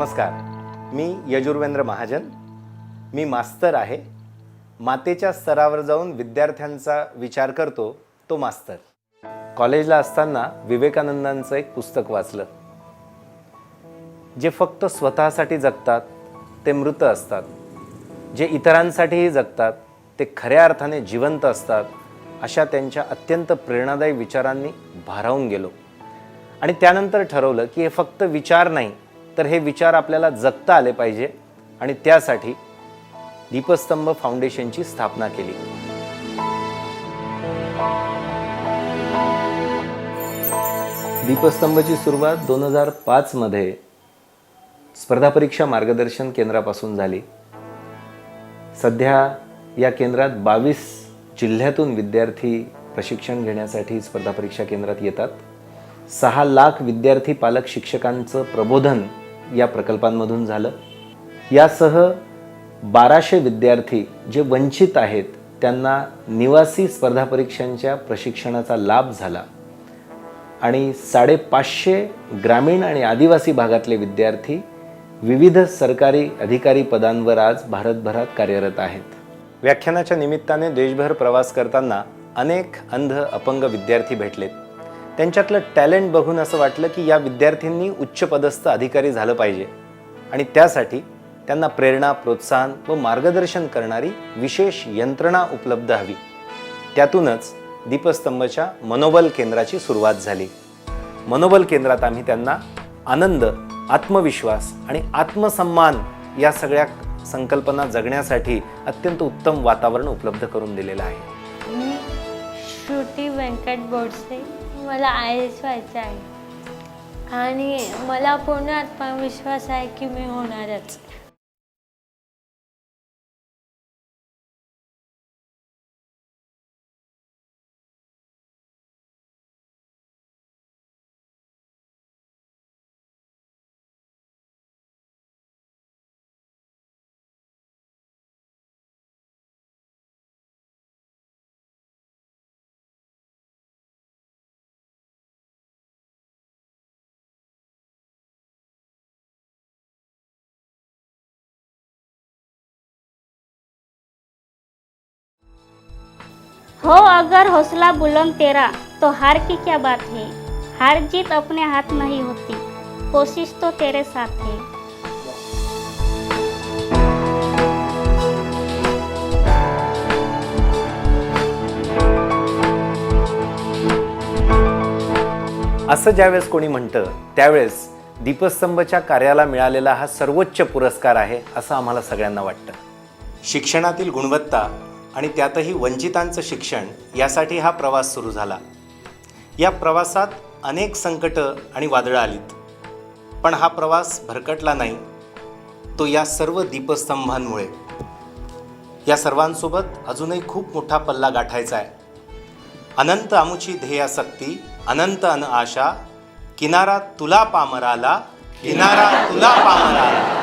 नमस्कार. मी यजुर्वेंद्र महाजन. मी मास्तर आहे. मातेच्या स्तरावर जाऊन विद्यार्थ्यांचा विचार करतो तो मास्तर. कॉलेजला असताना विवेकानंदांचं एक पुस्तक वाचलं. जे फक्त स्वतःसाठी जगतात ते मृत असतात. जे इतरांसाठीही जगतात ते खऱ्या अर्थाने जिवंत असतात अशा त्यांच्या अत्यंत प्रेरणादायी विचारांनी भारावून गेलो. आणि त्यानंतर ठरवलं की हे फक्त विचार नाही तर हे विचार आपल्याला जगता आले पाहिजे आणि त्यासाठी दीपस्तंभ फाउंडेशनची स्थापना केली. दीपस्तंभची सुरुवात दोन हजार पाचमध्ये स्पर्धा परीक्षा मार्गदर्शन केंद्रापासून झाली. सध्या या केंद्रात बावीस जिल्ह्यातून विद्यार्थी प्रशिक्षण घेण्यासाठी स्पर्धा परीक्षा केंद्रात येतात. सहा लाख विद्यार्थी पालक शिक्षकांचं प्रबोधन या प्रकल्पांमधून झालं. यासह बाराशे विद्यार्थी जे वंचित आहेत त्यांना निवासी स्पर्धा परीक्षांच्या प्रशिक्षणाचा लाभ झाला. आणि साडेपाचशे ग्रामीण आणि आदिवासी भागातले विद्यार्थी विविध सरकारी अधिकारी पदांवर आज भारतभरात कार्यरत आहेत. व्याख्यानाच्या निमित्ताने देशभर प्रवास करताना अनेक अंध अपंग विद्यार्थी भेटलेत. त्यांच्यातलं टॅलेंट बघून असं वाटलं की या विद्यार्थ्यांनी उच्च पदस्थ अधिकारी झालं पाहिजे. आणि त्यासाठी त्यांना प्रेरणा प्रोत्साहन व मार्गदर्शन करणारी विशेष यंत्रणा उपलब्ध हवी. त्यातूनच दीपस्तंभच्या मनोबल केंद्राची सुरुवात झाली. मनोबल केंद्रात आम्ही त्यांना आनंद आत्मविश्वास आणि आत्मसन्मान या सगळ्या संकल्पना जगण्यासाठी अत्यंत उत्तम वातावरण उपलब्ध करून दिलेलं आहे. मी श्रुती व्यंकट बोडसे. मला आय एस व्हायचं आहे. आणि मला पूर्ण आत्मविश्वास आहे की मी होणारच. हो अगर हौसला बुलंद तेरा तो हार की क्या बात है? हार जीत अपने हाथ नहीं होती। कोशिश तो तेरे साथ है। असं ज्यावेळेस कोणी म्हणतं त्यावेळेस दीपस्तंभच्या कार्याला मिळालेला हा सर्वोच्च पुरस्कार आहे असं आम्हाला सगळ्यांना वाटतं. शिक्षणातील गुणवत्ता आणि त्यातही वंचितांचं शिक्षण यासाठी हा प्रवास सुरू झाला. या प्रवासात अनेक संकटं आणि वादळं आलीत. पण हा प्रवास भरकटला नाही. तो या सर्व दीपस्तंभांमुळे. या सर्वांसोबत अजूनही खूप मोठा पल्ला गाठायचा आहे. अनंत आमुची ध्येयासक्ती अनंत अन आशा किनारा तुला पामराला किनारा तुला पामराला.